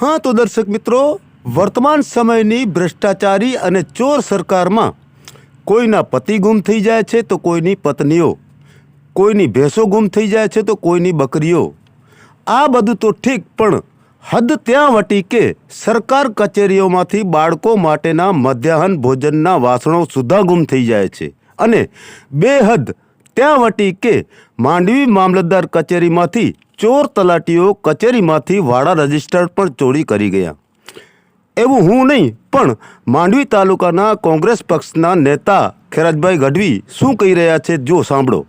હા તો દર્શક મિત્રો, વર્તમાન સમયની ભ્રષ્ટાચારી અને ચોર સરકારમાં કોઈના પતિ ગુમ થઈ જાય છે તો કોઈની પત્નીઓ, કોઈની ભેંસો ગુમ થઈ જાય છે તો કોઈની બકરીઓ. આ બધું તો ઠીક, પણ હદ ત્યાં વટી કે સરકાર કચેરીઓમાંથી બાળકો માટેના મધ્યાહન ભોજનના વાસણો સુધા ગુમ થઈ જાય છે. અને બેહદ ત્યાં વટી કે માંડવી મામલતદાર કચેરીમાંથી ચોર તલાટીઓ કચેરીમાંથી વાડા રજિસ્ટર પણ ચોરી કરી ગયા. એવું હું નહીં, પણ માંડવી તાલુકાના કોંગ્રેસ પક્ષના નેતા ખેરાજભાઈ ગઢવી શું કહી રહ્યા છે જો સાંભળો.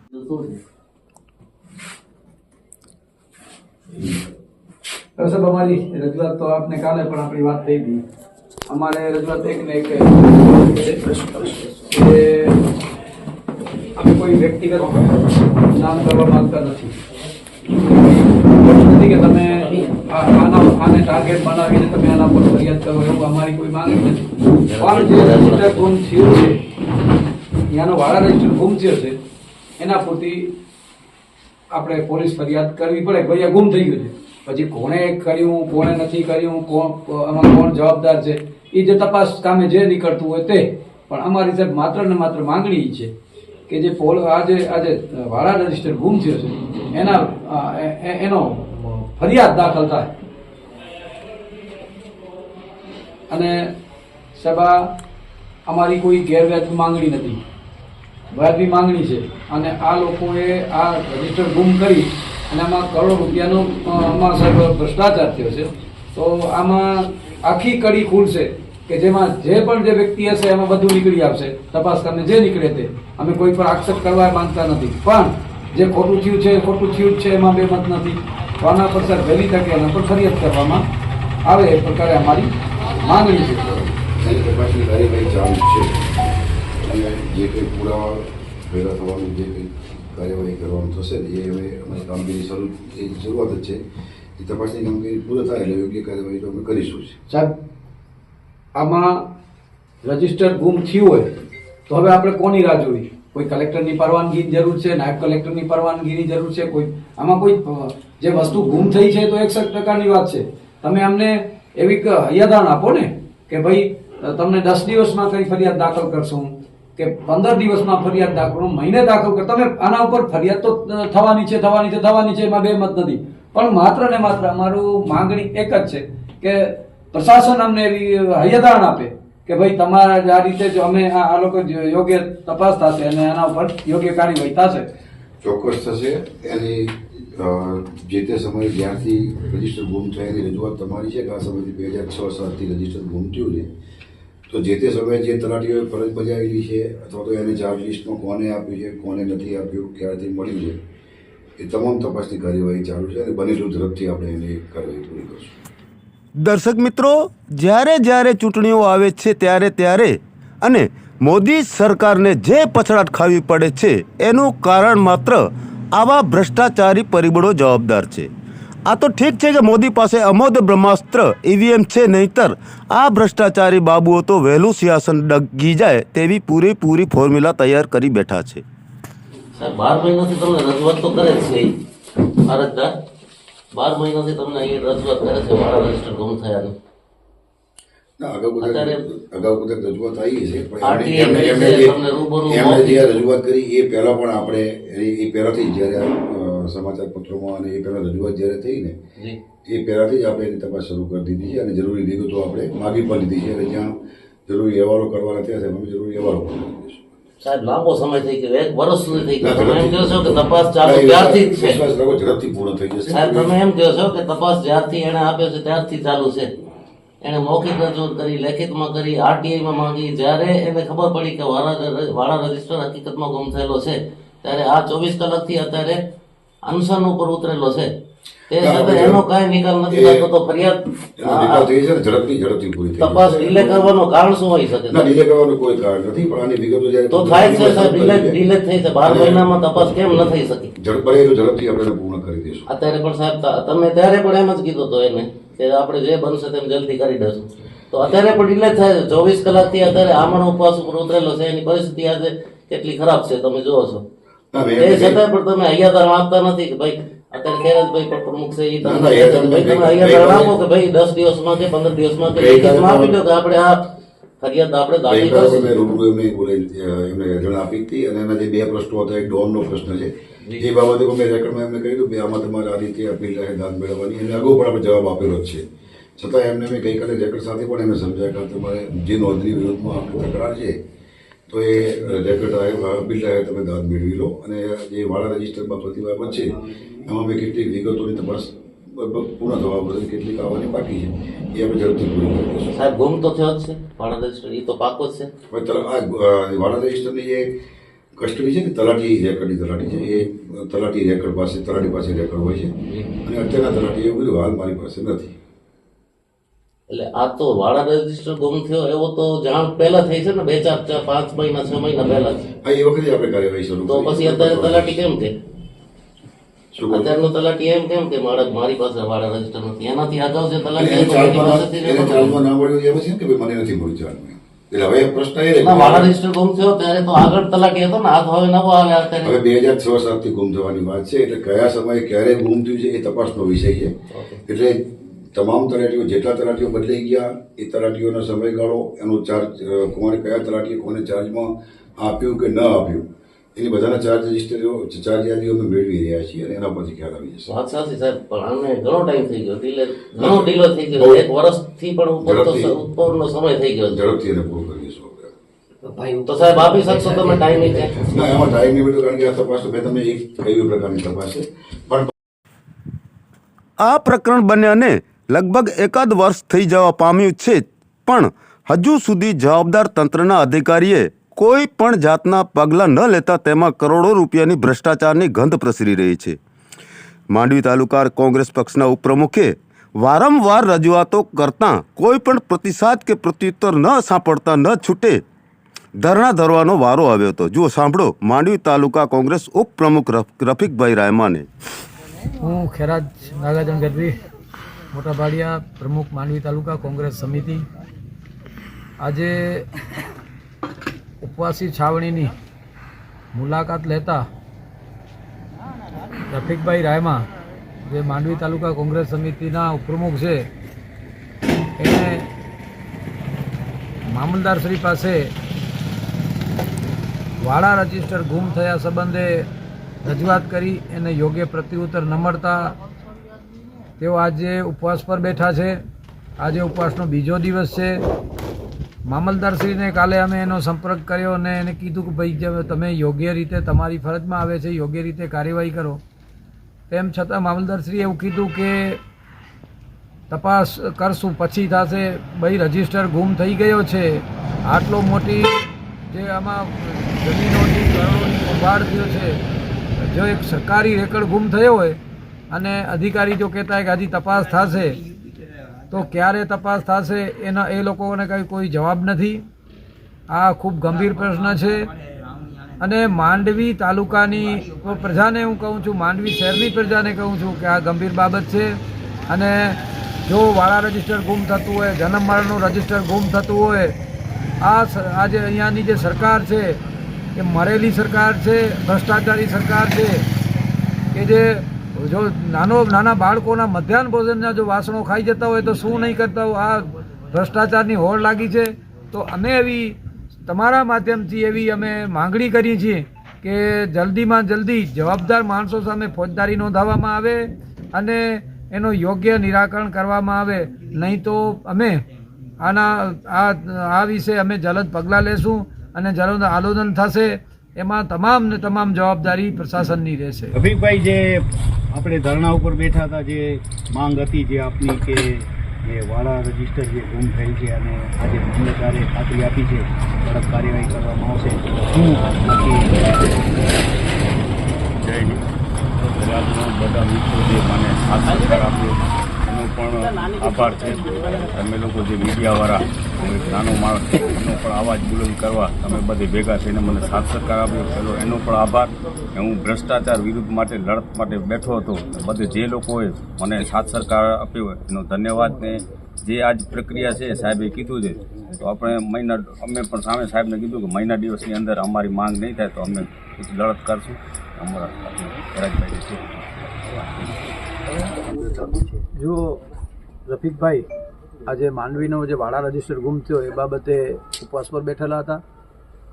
અમારી રજૂઆત એક ને એક કોઈ વ્યક્તિગત નામ કરવા માંગતા નથી. કે તમે આના આને ટાર્ગેટ બનાવીને તમે આના પર ફરિયાદ કરો એવું અમારી કોઈ માંગણી નથી. પણ જે રજિસ્ટર ગુમ થયું છે, ત્યાંનો વાળા રજિસ્ટર ગુમ થયો છે, એના પૂરતી આપણે પોલીસ ફરિયાદ કરવી પડે. ભાઈ, આ ગુમ થઈ ગયું છે. પછી કોણે કર્યું, કોણે નથી કર્યું, કોણ, આમાં કોણ જવાબદાર છે, એ જે તપાસ કામે જે નીકળતું હોય તે. પણ અમારી સાહેબ માત્ર ને માત્ર માંગણી છે કે જે પોલ આજે આજે વાળા રજિસ્ટર ગુમ થયો છે, એના એનો ફરિયાદ દાખલ થાય. અને સભા અમારી કોઈ ગેરવ્યાજબી માંગણી નથી. વ્યાજબી માંગણી છે. અને આ લોકોએ આ રજિસ્ટર ગુમ કરી અને આમાં કરોડો રૂપિયાનો આમાં સાહેબ ભ્રષ્ટાચાર થયો છે. તો આમાં આખી કડી ખુલશે કે જેમાં જે પણ જે વ્યક્તિ હશે એમાં બધું નીકળી આવશે. તપાસ કરીને જે નીકળે તે. અમે કોઈ પણ આક્ષેપ કરવા માંગતા નથી. પણ જે ખોટું થયું છે ખોટું થયું છે, એમાં બે મત નથી. તો પ્રસાદ વહેલી તકે એના પર ફરિયાદ કરવામાં આવે એ પ્રકારે અમારી માંગણી છે. તપાસની કાર્યવાહી ચાલુ છે? અને જે કંઈ પુરાવા ભેગા થવાનું જે કંઈ કાર્યવાહી કરવાનું થશે એ હવે અમારી કામગીરી શરૂ એ શરૂઆત જ છે એ તપાસની કામગીરી પૂરી થાય એટલે યોગ્ય કાર્યવાહી તો અમે કરીશું સાહેબ આમાં રજિસ્ટર ગુમ થયું હોય તો હવે આપણે કોની રાહ જોવી? કોઈ કલેક્ટરની પરવાનગીની જરૂર છે, નાયબ કલેક્ટરની પરવાનગીની જરૂર છે, કોઈ આમાં કોઈ જે વસ્તુ ગુમ થઈ છે તો એકસઠ ટકાની વાત છે. તમે અમને એવી હૈયાદાણ આપો ને કે ભાઈ તમને દસ દિવસમાં કઈ ફરિયાદ દાખલ કરશું કે પંદર દિવસમાં ફરિયાદ દાખલ મહિને દાખલ કર, તમે આના ઉપર ફરિયાદ તો થવાની છે થવાની છે થવાની છે, એમાં બે મત નથી. પણ માત્ર ને માત્ર અમારું માંગણી એક જ છે કે પ્રશાસન અમને એવી હૈયાદાણ આપે. કે ભાઈ તમારા આ રીતે જો અમે આ લોકો યોગ્ય તપાસ થશે અને એના ઉપર યોગ્ય કાર્યવાહી થશે. ચોક્કસ થશે. એની જે તે સમયે જ્યારથી રજિસ્ટર ગુમ થયેલી રજૂઆત તમારી છે કે આ સમયથી બે હજાર છ સાતથી રજિસ્ટર ગુમ થયું છે, તો જે તે સમયે જે તલાટીઓએ ફરજ બજાવેલી છે અથવા તો એને ચાર્જ લિસ્ટમાં કોને આપ્યું છે, કોને નથી આપ્યું, ક્યારથી મળ્યું છે, એ તમામ તપાસની કાર્યવાહી ચાલુ છે અને બનેલું ઝડપથી આપણે એની કાર્યવાહી પૂરી કરશું. દર્શક મિત્રો, જ્યારે જ્યારે ચૂંટણીઓ આવે છે ત્યારે ત્યારે અને મોદી સરકારને જે પછડાટ ખાવી પડે છે, એનું કારણ માત્ર આવા ભ્રષ્ટાચારી પરિબળો જવાબદાર છે. આ તો ઠીક છે કે મોદી પાસે અમોદ બ્રહ્માસ્ત્ર, ઈવીએમ છે, નહીતર આ ભ્રષ્ટાચારી બાબુઓ તો વહેલું સિંહાસન ડગી જાય તેવી પૂરેપૂરી ફોર્મ્યુલા તૈયાર કરી બેઠા છે. બાર મહિનાથી તમે રજૂઆત તો કરે છે. બાર મહિનાથી તમને અહીં રજૂઆત કરે છે મારા રજિસ્ટર ગુમ થયાની ના અગાઉ બધા રજૂઆત આવી છે પણ એમણે- જે-. રજૂઆત કરી એ પહેલાં પણ આપણે એ- પહેલાથી જ જ્યારે સમાચાર પત્રોમાં અને એ પહેલા રજૂઆત જ્યારે થઈ ને એ પહેલાંથી જ આપણે એની તપાસ શરૂ કરી દીધી છે અને જરૂરી વિગતો આપણે માગી પણ લીધી છે અને જ્યાં જરૂરી અહેવાલો કરવાના થયા છે જરૂરી અહેવાલો સાહેબ લાંબો સમય થઈ ગયો એક વર્ષ સુધી થઈ ગયો. તમે એમ કહો છો કે તપાસ ચાલુ ત્યારથી જ છે. ઝડપથી પૂર્ણ થઈ જશે. સાહેબ તમે એમ કહો છો કે તપાસ જ્યારથી એને આપ્યો છે ત્યારથી ચાલુ છે. એને મૌખિક રજૂઆત કરી લેખિતમાં કરી આરટીઆઈ માં માંગી. જ્યારે એને ખબર પડી કે વાળા વાળા રજિસ્ટર હકીકતમાં ગુમ થયેલો છે ત્યારે આ ચોવીસ કલાકથી અત્યારે અનશન ઉપર ઉતરેલો છે. આપણે ત્યારે પણ એમ જ કીધું તો એને કે આપડે જે બનશે તેમ જલ્દી કરી દઈશું. તો અત્યારે પણ ડિલે થાય છે. ચોવીસ કલાકથી અત્યારે આમણ ઉપવાસ ઉપર ઉતરેલો છે. એની પરિસ્થિતિ આજે કેટલી ખરાબ છે તમે જુઓ છો. એ તે છતાં પણ તમે હૈયાદાર આપતા નથી કે ભાઈ અત્યારે ખેરજભાઈ પણ પ્રમુખ છે ઈ ના, તમને ના, એ તમને ભાઈ તમે ગઈ- અહીંયા જણાવો કે ભાઈ દસ દિવસમાં કે પંદર દિવસમાં કે આપી દો કે આપણે આ ફરિયાદ આપણે દાખલ કરશું. મેં રૂબરૂ એમને બોલાવી એમને રજણ આપી હતી અને એના જે બે પ્રશ્નો હતા એક ડોનનો પ્રશ્ન છે. એ બાબતે મેં રેકોર્ડમાં એમને કહ્યું કે આમાં તમારે આ રીતે અપીલ રહે દાદ મેળવવાની. એને અગાઉ પણ આપણે જવાબ આપેલો જ છે. છતાં એમને મેં ગઈકાલે રેકોર્ડ સાથે પણ એમને સમજાવ્યા કે તમારે જે નોંધણી વિરુદ્ધમાં આપણી તકરાર છે તો એ રેકોર્ડ બિલ તમે દાદ મેળવી લો અને જે વાળા રજિસ્ટરમાં બધી બાબત છે એમાં મેં કેટલીક વિગતોની તપાસ પૂર્ણ થવા પડે કેટલીક આવવાની બાકી છે એ અમે ઝડપથી પૂરી કરી દઈશું. સાહેબ ગુમ તો થયો જ છે? વાળા રજિસ્ટર એ તો પાકો જ છે? હવે આ વાળા રજિસ્ટરની જે કસ્ટડી છે ને તલાટી રેકર્ડની તલાટી છે એ તલાટી રેકર્ડ પાસે તલાટી પાસે રેકર્ડ હોય છે. અને અત્યારના તલાટી એવું બધું હાલ મારી પાસે નથી. એટલે આ તો વાળા રજિસ્ટર ગુમ થયો એવો તો જાણ પહેલા થઈ છે ને બે ચાર ચાર પાંચ મહિના છ મહિના પહેલા. હા એ વખતે આપણે કાર્યવાહી શરૂ તો પછી અત્યારે તલાટી કેમ છે? અત્યારનો તલાટી એમ કેમ કે મારા મારી પાસે વાળા રજિસ્ટર નથી? એનાથી અગાઉ જે તલાટી ચાલમાં ના મળ્યું એમ છે કે ભાઈ મને નથી મળ્યું ચાલમાં એટલે હવે પ્રશ્ન એ ના વાડા ગુમ થયો ત્યારે તો આગળ તલાટી હતો ને આ તો હવે નવો આવે અત્યારે હવે બે હજાર છ સાતથી ગુમ થવાની વાત છે એટલે કયા સમયે ક્યારે ગુમ થયું છે એ તપાસનો વિષય છે. એટલે તમામ તલાટીઓ જેટલા તલાટીઓ બદલાઈ ગયા એ તલાટીઓનો સમયગાળો એનો ચાર્જ કોને કયા તલાટીએ કોને ચાર્જમાં આપ્યું કે ન આપ્યું એની બધાના ચાર્જ રજિસ્ટરો ચાર્જ યાદીઓ અમે મેળવી રહ્યા છીએ અને એના પરથી ખ્યાલ આવી જશે. વાત સાચી સાહેબ પણ આને ઘણો ટાઈમ થઈ ગયો. ડીલે ઘણો ઢીલો થઈ ગયો. એક વર્ષથી પણ ઉપર તો ઉપરનો સમય થઈ ગયો ઝડપથી એને પૂરું કરી દઈશું તો સાહેબ આપી શકશો તમે ટાઈમ છે ના એમાં ટાઈમ નહીં બધું કારણ કે આ તપાસ તો મેં તમને એક કઈ પ્રકારની તપાસ છે. પણ આ પ્રકરણ બન્યાને લગભગ એકાદ વર્ષ થઈ જવા પામ્યું છે, પણ હજુ સુધી જવાબદાર તંત્રના અધિકારીએ કોઈ પણ જાતના પગલાં ન લેતા તેમાં કરોડો રૂપિયાની ભ્રષ્ટાચારની ગંધ પ્રસરી રહી છે. માંડવી તાલુકા કોંગ્રેસ પક્ષના ઉપપ્રમુખે વારંવાર રજૂઆતો કરતાં કોઈ પણ પ્રતિસાદ કે પ્રત્યુત્તર ન સાંપડતા ન છૂટે ધરણા ધરવાનો વારો આવ્યો હતો. જુઓ, સાંભળો, માંડવી તાલુકા કોંગ્રેસ ઉપપ્રમુખ રફ- રફીકભાઈ રાયમાને. હું ખેરાજ નાગાજણ ગઢવી મોટા ભાડિયા પ્રમુખ માંડવી તાલુકા કોંગ્રેસ સમિતિ. આજે ઉપવાસી છાવણીની મુલાકાત લેતા રફીકભાઈ રાયમા, જે માંડવી તાલુકા કોંગ્રેસ સમિતિના ઉપપ્રમુખ છે, એને મામલદારશ્રી પાસે વાડા રજિસ્ટર ગુમ થયા સંબંધે રજૂઆત કરી, એને યોગ્ય પ્રત્યુત્તર ન મળતા તેઓ આજે ઉપવાસ પર બેઠા છે. આજે ઉપવાસનો બીજો દિવસ છે. મામલદારશ્રીને કાલે અમે એનો સંપર્ક કર્યો અને એને કીધું કે ભાઈ તમે યોગ્ય રીતે તમારી ફરજમાં આવે છે, યોગ્ય રીતે કાર્યવાહી કરો. તેમ છતાં મામલદારશ્રીએ એવું કીધું કે તપાસ કરશું, પછી થશે. ભાઈ, રજિસ્ટર ગુમ થઈ ગયો છે. આટલો મોટી જે આમાં જમીનોની ઘરોની ઉભાડ થયો છે. જો એક સરકારી રેકર્ડ ગુમ થયો હોય અને અધિકારી જો કહેતા હોય કે હજી તપાસ થશે, તો ક્યારે તપાસ થશે એના એ લોકોને કંઈ કોઈ જવાબ નથી. આ ખૂબ ગંભીર પ્રશ્ન છે. અને માંડવી તાલુકાની પ્રજાને હું કહું છું, માંડવી શહેરની પ્રજાને કહું છું કે આ ગંભીર બાબત છે. અને જો વાળા રજિસ્ટર ગુમ થતું હોય, જન્મ મરણનું રજિસ્ટર ગુમ થતું હોય, આ આજે અહીંયાની જે સરકાર છે, એ મરેલી સરકાર છે, ભ્રષ્ટાચારી સરકાર છે, કે જે જો નાનો નાના બાળકોના મધ્યાહન ભોજનના જો વાસણો ખાઈ જતા હોય તો શું નહીં કરતા હોય? આ ભ્રષ્ટાચારની હોડ લાગી છે. તો અમે એવી તમારા માધ્યમથી એવી અમે માંગણી કરીએ છીએ કે જલ્દીમાં જલ્દી જવાબદાર માણસો સામે ફોજદારી નોંધાવવામાં આવે અને એનો યોગ્ય નિરાકરણ કરવામાં આવે. નહીં તો અમે આના, આ આ વિશે અમે જલદ પગલાં લેશું અને જલદ આલોદન થશે. એમાં તમામ ને તમામ જવાબદારી પ્રશાસનની રહેશે. અભિકભાઈ જે આપણે ધરણા ઉપર બેઠા હતા જે માંગ હતી જે આપની કે જે વાળા રજિસ્ટર જે ગુમ થયેલ છે અને આજે મામલતદારે ખાતરી આપી છે કડક કાર્યવાહી કરવામાં આવશે. શું બાકી? જય ગુજરાતના બધા મિત્રો જે મને સાથ આપ્યો. પણ આભાર છે. તમે લોકો જે મીડિયાવાળા નાનો માણસ એનો પણ અવાજ બુલંદ કરવા તમે બધે ભેગા થઈને મને સાથ સહકાર આપ્યો. પેલો એનો પણ આભાર. કે હું ભ્રષ્ટાચાર વિરુદ્ધ માટે, લડત માટે બેઠો હતો. બધે જે લોકોએ મને સાથ સરકાર આપ્યો, એનો ધન્યવાદ. ને જે આજ પ્રક્રિયા છે, સાહેબે કીધું છે, તો આપણે મહિના, અમે પણ સામે સાહેબને કીધું કે મહિના દિવસની અંદર અમારી માંગ નહીં થાય, તો અમે લડત કરશું. અમારા રાજભાઈ છે. છે રફીકભાઈ, આજે માંડવીનો જે વાડા રજિસ્ટર ગુમ થયો, એ બાબતે ઉપવાસ પર બેઠેલા હતા.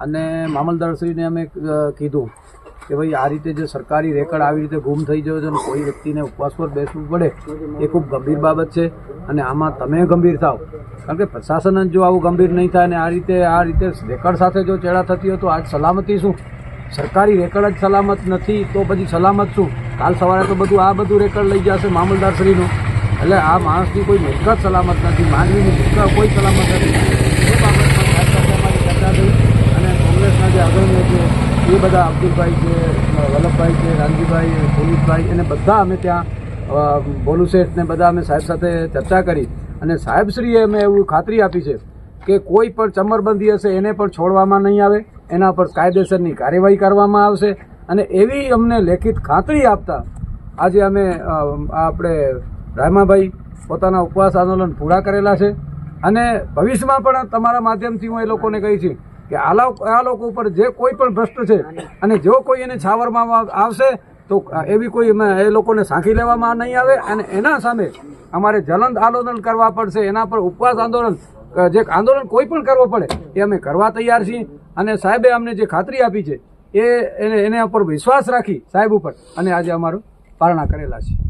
અને મામલદારશ્રીને અમે કીધું કે ભાઈ, આ રીતે જે સરકારી રેકર્ડ આવી રીતે ગુમ થઈ ગયો છે અને કોઈ વ્યક્તિને ઉપવાસ પર બેસવું પડે, એ ખૂબ ગંભીર બાબત છે. અને આમાં તમે ગંભીર થાવ. કારણ કે પ્રશાસન જ જો આવું ગંભીર નહીં થાય અને આ રીતે આ રીતે રેકર્ડ સાથે જો ચેડા થતી હોય તો આજ સલામતી શું? સરકારી રેકર્ડ જ સલામત નથી તો પછી સલામત શું? કાલ સવારે તો બધું, આ બધું રેકર્ડ લઈ જશે મામલદારશ્રીનું એટલે આ માણસની કોઈ મિલકત સલામત નથી માનવીની મિલકત કોઈ સલામત નથી. ચર્ચા થઈ અને કોંગ્રેસના જે અગ્રણીઓ છે, એ બધા અબ્દુલભાઈ છે, વલ્લભભાઈ છે રામજીભાઈ પુનિતભાઈ, એને બધા અમે ત્યાં ભોલુ ને બધા અમે સાહેબ સાથે ચર્ચા કરી. અને સાહેબશ્રીએ અમે એવું ખાતરી આપી છે કે કોઈ પણ ચમરબંધી હશે એને પણ છોડવામાં નહીં આવે, એના પર કાયદેસરની કાર્યવાહી કરવામાં આવશે. અને એવી અમને લેખિત ખાતરી આપતા આજે અમે આપણે રામાભાઈ પોતાના ઉપવાસ આંદોલન પૂરા કરેલા છે. અને ભવિષ્યમાં પણ તમારા માધ્યમથી હું એ લોકોને કહી છું કે આ લોકો આ લોકો ઉપર જે કોઈ પણ ભ્રષ્ટ છે અને જો કોઈ એને છાવરમાં આવશે તો એવી કોઈ એ લોકોને સાંખી લેવામાં નહીં આવે અને એના સામે અમારે જલંત આંદોલન કરવા પડશે, એના પર ઉપવાસ આંદોલન, જે આંદોલન કોઈ પણ કરવો પડે એ અમે કરવા તૈયાર છીએ. અને સાહેબે અમને જે ખાતરી આપી છે એ એને, એના ઉપર વિશ્વાસ રાખી સાહેબ ઉપર અને આજે અમારું પારણા કરેલા છે.